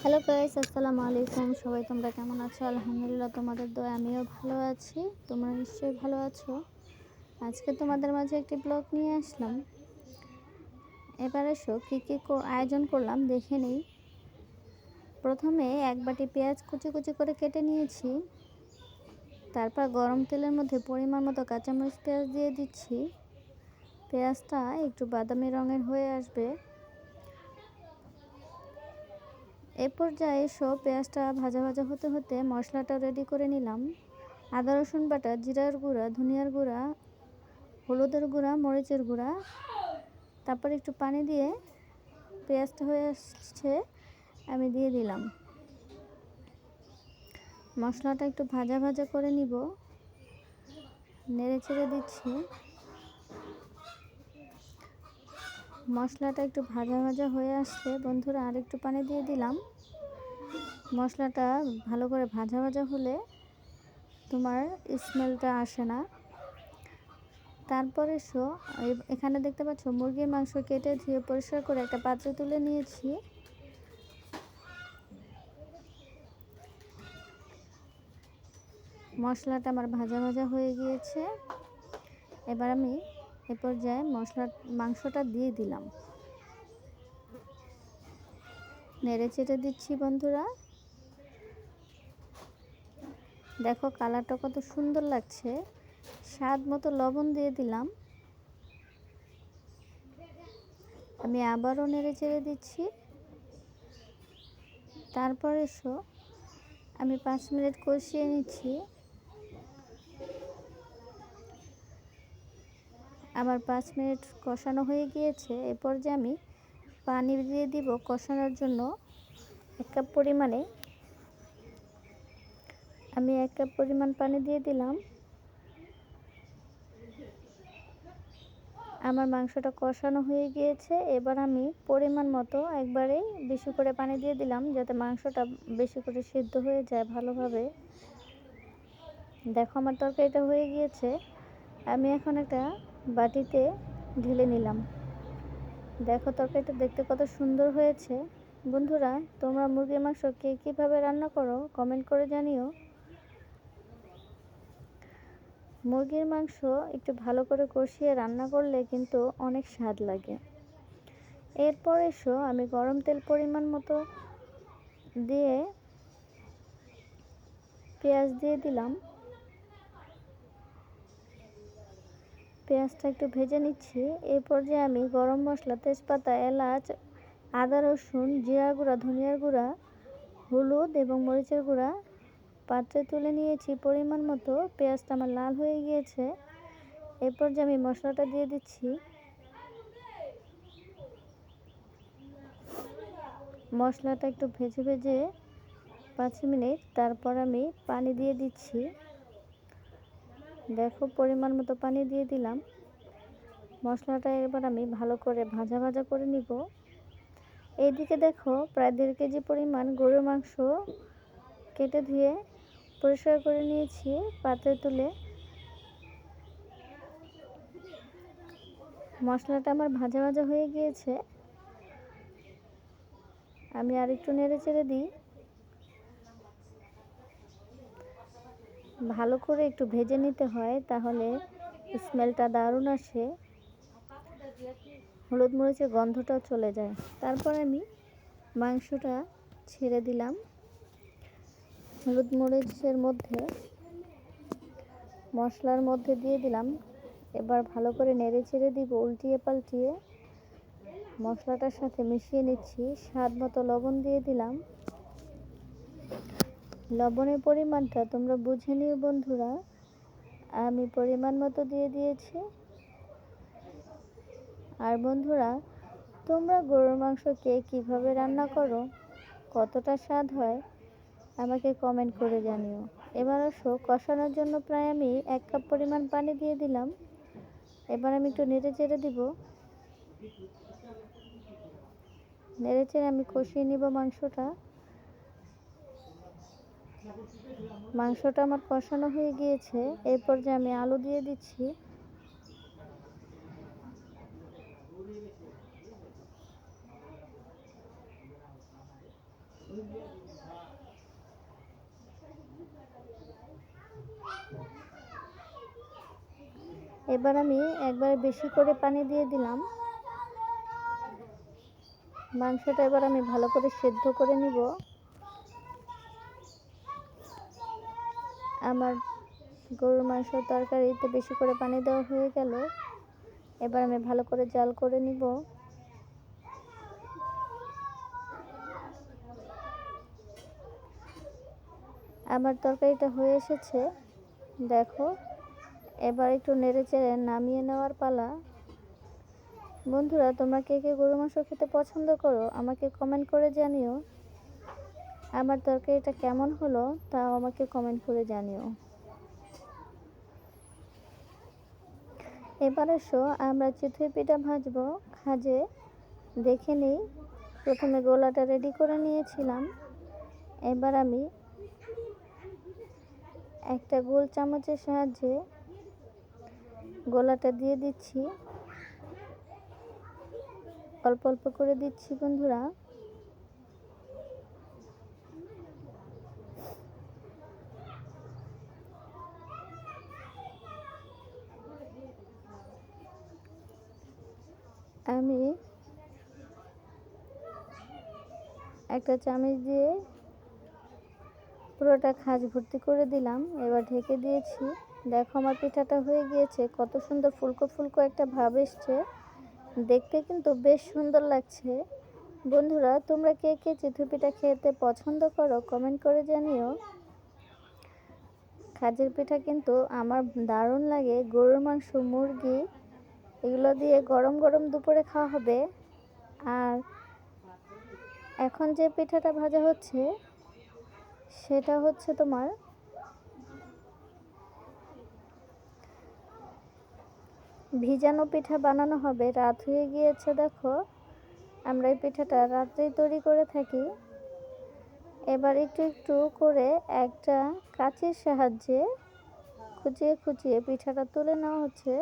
Hello guys, আসসালামু আলাইকুম। সবাই তোমরা কেমন আছো? আলহামদুলিল্লাহ, তোমাদের দোয়া আমিও ভালো আছি। তোমরা নিশ্চয়ই ভালো আছো? আজকে তোমাদের মাঝে একটি ব্লগ নিয়ে আসলাম। এবার এসো কী কী আয়োজন করলাম, দেখে নিই। প্রথমে এক বাটি পেঁয়াজ কুচি কুচি করে কেটে নিয়েছি। তারপর গরম তেলের মধ্যে পরিমাণ মতো কাঁচামরিচ পেঁয়াজ দিয়ে দিচ্ছি। পেঁয়াজটা একটু বাদামি রঙের হয়ে আসবে। এ পর্যায়ে সব পেঁয়াজটা ভাজা ভাজা হতে হতে মশলাটা রেডি করে নিলাম। আদা, রসুন বাটা, জিরার গুঁড়া, ধনিয়ার গুঁড়া, হলুদের গুঁড়া, মরিচের গুঁড়া। তারপর একটু পানি দিয়ে পেঁয়াজটা হয়ে আসছে, আমি দিয়ে দিলাম। মশলাটা একটু ভাজা ভাজা করে নিব। নেড়ে চেড়ে দিচ্ছি। মশলাটা একটু ভাজা ভাজা হয়ে আসলে বন্ধুরা আর একটু পানি দিয়ে দিলাম। মশলাটা ভালো করে ভাজা ভাজা হলে তোমার স্মেলটা আসে না। তারপরে শো এখানে দেখতে পাচ্ছ মুরগির মাংস কেটে ধুয়ে পরিষ্কার করে একটা পাত্রে তুলে নিয়েছি। মশলাটা আমার ভাজা ভাজা হয়ে গিয়েছে। এবার আমি এ পর্যায়ে মশলা, মাংসটা দিয়ে দিলাম। নেড়ে চেটে দিচ্ছি বন্ধুরা। দেখো কালারটা কত সুন্দর লাগছে। স্বাদ মতো লবণ দিয়ে দিলাম। আমি আবারও নেড়ে চেড়ে দিচ্ছি। তারপরে এসো, আমি পাঁচ মিনিট কষিয়ে নিচ্ছি। আমার পাঁচ মিনিট কষানো হয়ে গিয়েছে, এরপর যে আমি পানি দিয়ে দিব কষানোর জন্য, এক কাপ পরিমাণে। আমি এক কাপ পরিমাণ পানি দিয়ে দিলাম। আমার মাংসটা কষানো হয়ে গিয়েছে, এবার আমি পরিমাণ মতো একবারেই বেশি করে পানি দিয়ে দিলাম, যাতে মাংসটা বেশি করে সিদ্ধ হয়ে যায় ভালোভাবে। দেখো আমার তরকারিটা হয়ে গিয়েছে। আমি এখন একটা বাটিতে ঢেলে নিলাম। দেখো তরকারিটা দেখতে কত সুন্দর হয়েছে। বন্ধুরা, তোমরা মুরগির মাংস কে কীভাবে রান্না করো কমেন্ট করে জানিও। মুরগির মাংস একটু ভালো করে কষিয়ে রান্না করলে কিন্তু অনেক স্বাদ লাগে। এরপর এসো আমি গরম তেল পরিমাণ মতো দিয়ে পেঁয়াজ দিয়ে দিলাম। পেঁয়াজটা একটু ভেজে নিচ্ছি। এই পর্যায়ে আমি গরম মশলা, তেজপাতা, এলাচ, আদা, রসুন, জিরা গুঁড়া, ধনিয়ার গুঁড়া, হলুদ এবং মরিচের গুঁড়া পাত্রে তুলে নিয়েছি। পরিমাণ মতো পেঁয়াজটা আমার লাল হয়ে গিয়েছে। এরপর যে আমি মশলাটা দিয়ে দিচ্ছি। মশলাটা একটু ভেজে ভেজে পাঁচ মিনিট, তারপর আমি পানি দিয়ে দিচ্ছি। দেখো, পরিমাণ মতো পানি দিয়ে দিলাম। মশলাটা এবার আমি ভালো করে ভাজা ভাজা করে নিব। এইদিকে দেখো, প্রায় দেড় কেজি পরিমাণ গরুর মাংস কেটে ধুয়ে পরিষ্কার করে নিয়েছি পাত্রে তুলে। মশলাটা আমার ভাজা ভাজা হয়ে গিয়েছে। আমি আর একটু নেড়ে চেড়ে দিই। ভালো করে একটু ভেজে নিতে হয়, তাহলে স্মেলটা দারুণ আসে। হলুদ মরিচের গন্ধটাও চলে যায়। তারপর আমি মাংসটা ছেড়ে দিলাম। হলুদ মরিচের মধ্যে মশলার মধ্যে দিয়ে দিলাম। এবার ভালো করে নেড়ে ছেড়ে দিব, উল্টিয়ে পাল্টিয়ে। মশলাটার সাথে মিশিয়ে নিচ্ছি। স্বাদ মতো লবণ দিয়ে দিলাম। লবণের পরিমাণটা তোমরা বুঝে নিও বন্ধুরা। আমি পরিমাণ মতো দিয়ে দিয়েছি। আর বন্ধুরা, তোমরা গরুর মাংস কে কীভাবে রান্না করো, কতটা স্বাদ হয়, আমাকে কমেন্ট করে জানিও। এবার আসো, কষানোর জন্য প্রায় আমি এক কাপ পরিমাণ পানি দিয়ে দিলাম। এবার আমি একটু নেড়ে চেড়ে দিব। নেড়ে চেড়ে আমি কষিয়ে নিব মাংসটা। মাংসটা আমার কষানো হয়ে গিয়েছে। এরপর যে আমি আলু দিয়ে দিচ্ছি। এবার আমি একবার বেশি করে পানি দিয়ে দিলাম। মাংসটা এবার আমি ভালো করে সেদ্ধ করে নিব। আমার গরুর মাংস তরকারিতে বেশি করে পানি দেওয়া হয়ে গেল। এবার আমি ভালো করে জাল করে নিব। আমার তরকারিটা হয়ে এসেছে। দেখো, এবার একটু নেড়ে চেড়ে নামিয়ে নেওয়ার পালা। বন্ধুরা, তোমরা কে কে গরু মাংস খেতে পছন্দ করো, আমাকে কমেন্ট করে জানিও। আমার তরকারিটা কেমন হলো তাও আমাকে কমেন্ট করে জানিও। এবার এসো, আমরা চিতই পিঠা ভাজবো। খাজে দেখে নিই, প্রথমে গোলাটা রেডি করে নিয়েছিলাম। এবার আমি একটা গোল চামচের সাহায্যে গোলাটা দিয়ে দিচ্ছি। অল্প অল্প করে দিচ্ছি বন্ধুরা। আমি একটা চামচ দিয়ে পুরোটা খাজ ভর্তি করে দিলাম, এবার ঢেকে দিয়েছি। দেখো আমার পিঠাটা হয়ে গিয়েছে, কত সুন্দর ফুলকো ফুলকো একটা ভাব এসছে। দেখতে কিন্তু বেশ সুন্দর লাগছে। বন্ধুরা, তোমরা কে কে চিতই পিঠা খেতে পছন্দ করো কমেন্ট করে জানিও। খাজের পিঠা কিন্তু আমার দারুণ লাগে। গরুর মাংস, মুরগি এগুলো দিয়ে গরম গরম দুপুরে খাওয়া হবে। আর এখন যে পিঠাটা ভাজা হচ্ছে, সেটা হচ্ছে তোমার ভিজানো পিঠা বানানো হবে। রাত হয়ে গিয়েছে, দেখো। আমরা এই পিঠাটা রাত্রেই তৈরি করে থাকি। এবার একটু একটু করে একটা কাঁচির সাহায্যে খুঁচিয়ে খুঁচিয়ে পিঠাটা তুলে নেওয়া হচ্ছে।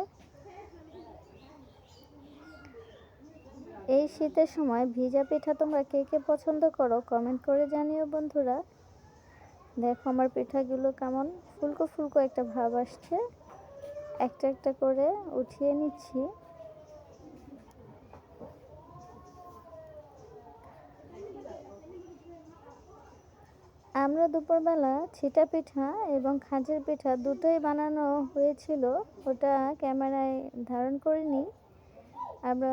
এই শীতের সময় ভিজা পিঠা তোমরা কে কে পছন্দ করো কমেন্ট করে জানিও বন্ধুরা। দেখো আমার পিঠাগুলো কেমন ফুলকো ফুলকো একটা ভাব আসছে। একটা একটা করে উঠিয়ে নিচ্ছি। আমরা দুপুরবেলা ছিটা পিঠা এবং খাঁজের পিঠা দুটোই বানানো হয়েছিল, ওটা ক্যামেরায় ধারণ করিনি। আমরা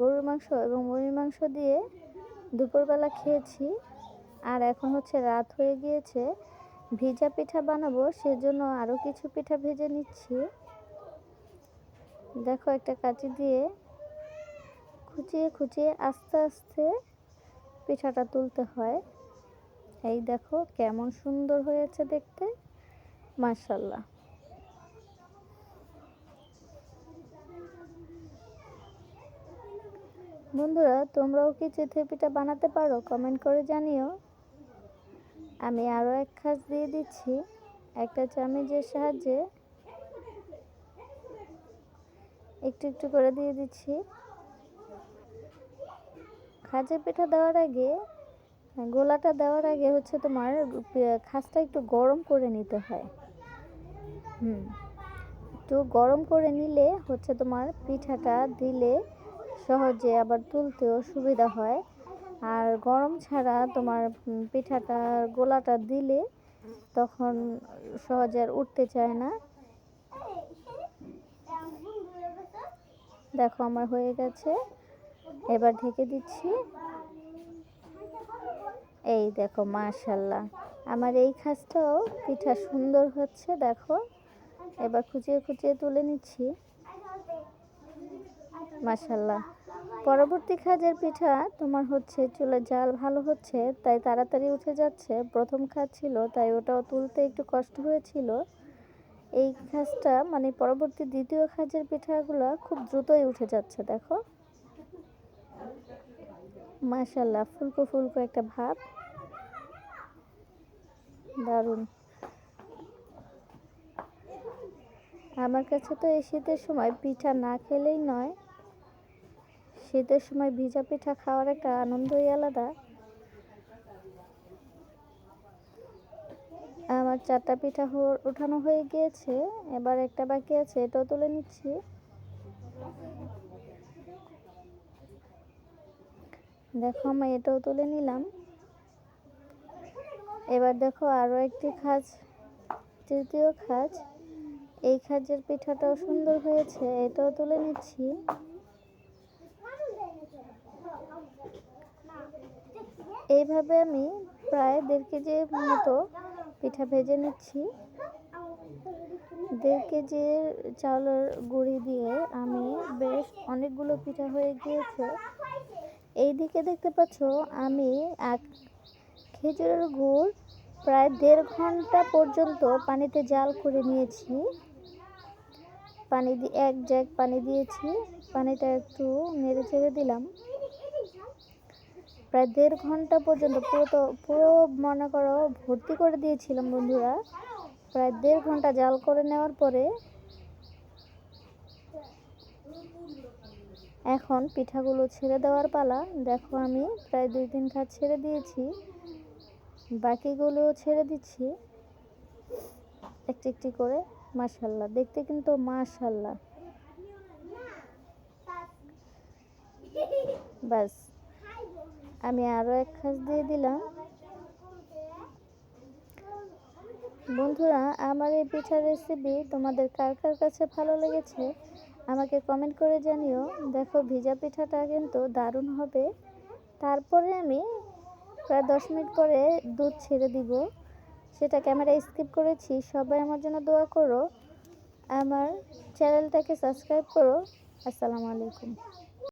গরুর মাংস এবং মুরগির মাংস দিয়ে দুপুরবেলা খেয়েছি। আর এখন হচ্ছে রাত হয়ে গিয়েছে। ভিজা পিঠা বানাবো, সেজন্য আরও কিছু পিঠা ভেজে নিচ্ছি। দেখো একটা কাঁচি দিয়ে খুঁচিয়ে খুঁচিয়ে আস্তে আস্তে পিঠাটা তুলতে হয়। এই দেখো কেমন সুন্দর হয়েছে দেখতে। মার্শাল্লাহ বন্ধুরা, তোমরাও কি চিতই পিঠা বানাতে পারো? কমেন্ট করে জানিও। আমি আরও এক খাস দিয়ে দিচ্ছি। একটা চামচের সাহায্যে একটু একটু করে দিয়ে দিচ্ছি। খাজের পিঠা দেওয়ার আগে, গোলাটা দেওয়ার আগে হচ্ছে তোমার খাসটা একটু গরম করে নিতে হয়। হুম। একটু গরম করে নিলে হচ্ছে তোমার পিঠাটা দিলে সহজে আবার তুলতেও সুবিধা হয়। আর গরম ছাড়া তোমার পিঠাটা গোলাটা দিলে তখন সহজে আর উঠতে চায় না। দেখো আমার হয়ে গেছে। এবার ঢেকে দিচ্ছি। এই দেখো, মাশাল্লাহ। আমার এই খাসটাও পিঠা সুন্দর হচ্ছে, দেখো। এবার খুঁচিয়ে খুঁচিয়ে তুলে নিচ্ছি। মাশাল্লাহ পরবর্তী খাজের পিঠা তোমার হচ্ছে চুলে জাল ভালো হচ্ছে, তাই তাড়াতাড়ি উঠে যাচ্ছে। প্রথম খাজ ছিল, তাই ওটাও তুলতে একটু কষ্ট হয়েছিল। এই খাজটা মানে পরবর্তী দ্বিতীয় খাজের পিঠাগুলো খুব দ্রুতই উঠে যাচ্ছে, দেখো। মাশাল্লাহ ফুলকো ফুলকো একটা ভাব দারুণ। আমার কাছে তো এই শীতের সময় পিঠা না খেলেই নয় শীতের সময় ভিজা পিঠা খাওয়ার একটা আনন্দই আলাদা। আমার চারটা পিঠা উঠানো হয়ে গিয়েছে, এবার একটা বাকি আছে, এটাও তুলে নিচ্ছি। দেখো আমি এটাও তুলে নিলাম। এবার দেখো আরও একটি খাজ, তৃতীয় খাজ। এই খাজের পিঠাটাও সুন্দর হয়েছে, এটাও তুলে নিচ্ছি। এইভাবে আমি প্রায় দেড় কেজির মতো পিঠা ভেজে নিচ্ছি। দেড় কেজির চাউলের গুঁড়ি দিয়ে আমি বেশ অনেকগুলো পিঠা হয়ে গিয়েছে। এইদিকে দেখতে পাচ্ছ, আমি এক খেজুরের গুড় প্রায় দেড় ঘণ্টা পর্যন্ত পানিতে জাল করে নিয়েছি। পানি দিয়ে এক জ্যাক পানি দিয়েছি। পানিটা একটু নেড়ে চেড়ে দিলাম। প্রায় দেড় ঘণ্টা পর্যন্ত পুরো তো, পুরো মনে করো ভর্তি করে দিয়েছিলাম বন্ধুরা। প্রায় দেড় ঘণ্টা জাল করে নেওয়ার পরে এখন পিঠাগুলো ছেড়ে দেওয়ার পালা। দেখো আমি প্রায় দুই তিন খাত ছেড়ে দিয়েছি। বাকিগুলো ছেড়ে দিচ্ছি। একটি একটি করে, মাশাল্লাহ, দেখতে কিন্তু মাশাল্লাহ। বাস। আমি আরও এক খাস দিয়ে দিলাম। বন্ধুরা, আমার এই পিঠার রেসিপি তোমাদের কার কার কাছে ভালো লেগেছে, আমাকে কমেন্ট করে জানিও। দেখো, ভিজা পিঠাটা কিন্তু দারুণ হবে। তারপরে আমি প্রায় দশ মিনিট পরে দুধ ছেড়ে দিব। সেটা ক্যামেরা স্কিপ করেছি। সবাই আমার জন্য দোয়া করো। আমার চ্যানেলটাকে সাবস্ক্রাইব করো। আসসালামু আলাইকুম।